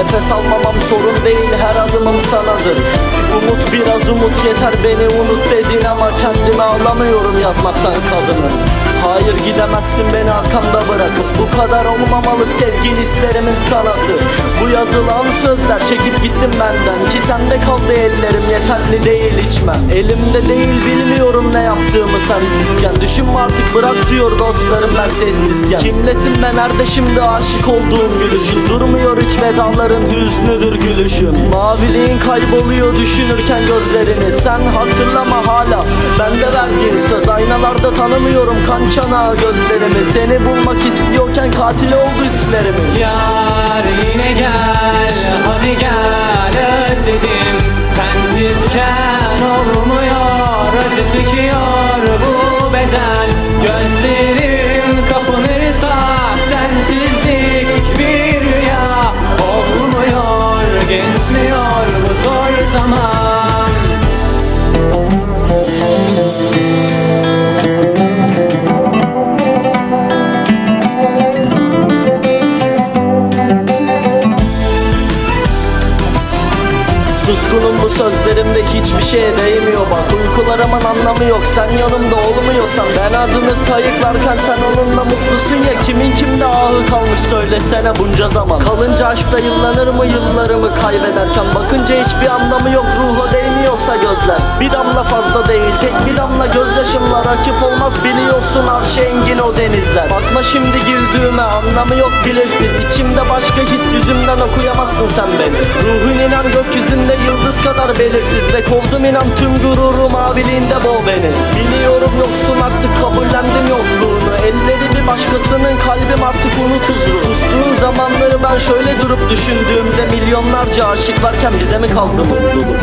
Nefes almamam sorun değil her adımım sanadır. Umut biraz umut yeter beni unut dedin ama kendimi alamıyorum yazmaktan kadının. Hayır gidemezsin beni arkamda bırakıp. Bu kadar olmamalı sevgin hislerimin sanatı. Bu yazılan sözler çekip gittim benden. Ki sende kaldı ellerim yeterli değil içmem. Elimde değil bilmiyorum ne yaptığımı sensizken Düşünme artık bırak diyor dostlarım ben sessizken. Kimlesin ben nerede şimdi aşık olduğum gülüşün. Durmuyor hiç vedaların hüznüdür gülüşüm Maviliğin kayboluyor düşünürken gözlerini. Sen hatırlama hala bende verdiğin söz Aynalarda tanımıyorum kan çanağı gözlerimi. Seni bulmak istiyorken katil oldu hislerimi Yar yine gel Suskunum bu sözlerimde hiçbir şeye değmiyor. Bak Uykularımın anlamı yok. Sen yanımda olmuyorsan Ben adını sayıklarken sen onunla mutlusun ya. Kimin kimde ahı kalmış söylesene bunca zaman. Kalınca aşkta yıllanır mı yıllarımı kaybederken? Bakınca hiçbir anlamı yok ruha değmiyorsa gözler. Bir damla fazla değil tek bir damla Biliyorsun arşı engin o denizler. Bakma şimdi güldüğüme anlamı yok bilesin İçimde başka his yüzümden okuyamazsın sen beni. Ruhun inen gökyüzünde yıldız kadar belirsiz. Ve kovdum inan tüm gururu maviliğinde boğ beni. Biliyorum yoksun artık kabullendim yokluğunu. Elleri bir başkasının kalbim artık unut huzuru Sustuğun zamanları ben şöyle durup düşündüğümde Milyonlarca aşık varken bize mi kaldı mutluluk